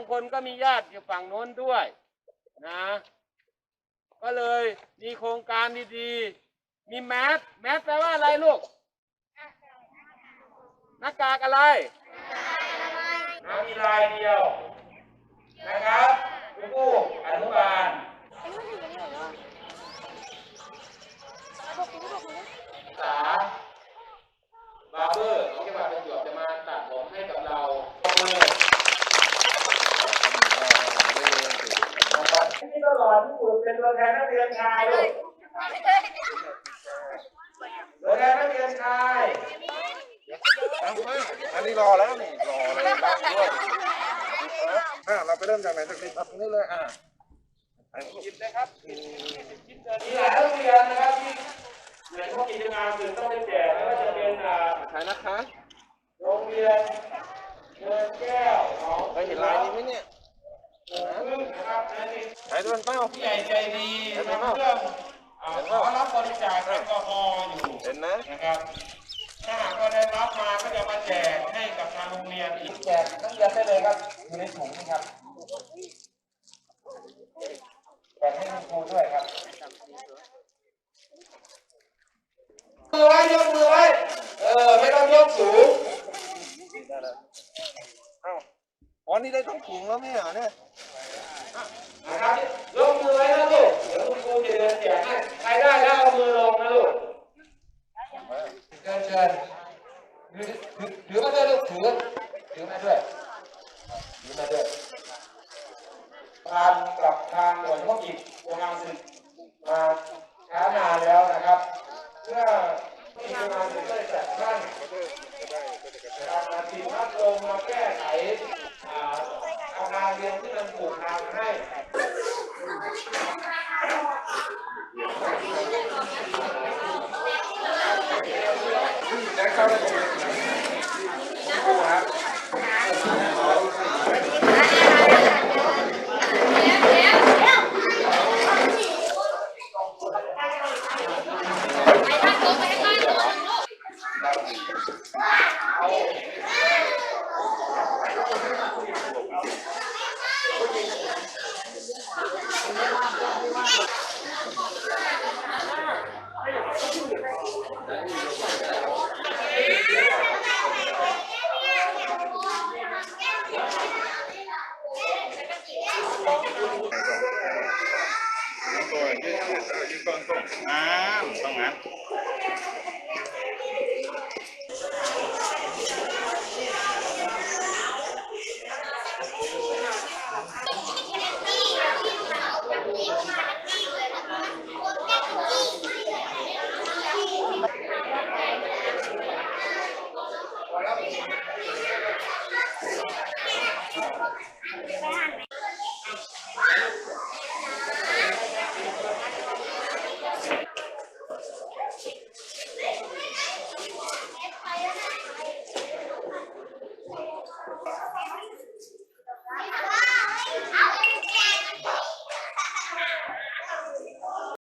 างคนก็มีญาติอยู่ฝั่งโน้นด้วยนะ ก็เลยมีโครงการดีๆ มีแมสแมสแปลว่าอะไรลูกหน้ากากอะไรนะมีลายเดียวนะครับคุณผู้อนุบาล ษาบาร์เบอร์ของจังหวัดประจวบจะมาตัดผมให้กับเราเลย ขอดที่สุดเป็นตัวแทนนักเรียนชายลูกตัวแทนนักเรียนชายอันนี้รอแล้วนี่รอเลยรับด้วยอะเราไปเริ่มจากไหนจากนี้ครับตรงนี้เลยอะอันนี้หยิบเลยครับมีหลายโรงเรียนนะครับที่เหมือนพวกกิจกรรมอื่นต้องไปแจกไม่ว่าจะเป็นอ่าใครนะคะโรงเรียนเงินแก้วหนอง เคยเห็นลายนี้ไหมเนี่ย พึ่งนะครับและนี่ ไหนดูมันเป้าผู้ใหญ่ใจดีทำเรื่องอ่าขอรับบริจาคแอลกอฮอล์อยู่เห็นนะนะครับถ้าหากว่าได้รับมาก็จะมาแจกให้กับทางโรงเรียนอีกแจกนักเรียนได้เลยครับอยู่ในถุงนี่ครับแจกให้คุณครูด้วยครับมือไว้ยกมือไว้เออไม่ต้องยกสูงเอ้าอ๋อนี่ได้ทั้งถุงแล้วไม่เหรอเนี่ย นะครับยกมือไว้นะลูกเดี๋ยวคุณครูจะเดินแจกให้ใครได้แล้วเอามือลงนะลูกเชิญเชิญถือมาด้วยลูกถือถือมาด้วยถือมาด้วยทานกับทางหน่วยพวกอีกโรงงานศึกมาช้านานแล้วนะครับ เพื่อที่โรงงานศึกได้จัดตั้งการมาติดพัดลมมาแก้ไขอ่าอาคารเรียนที่มันผูกพังให้ ได้เข้าได้ผมครูครับ นะ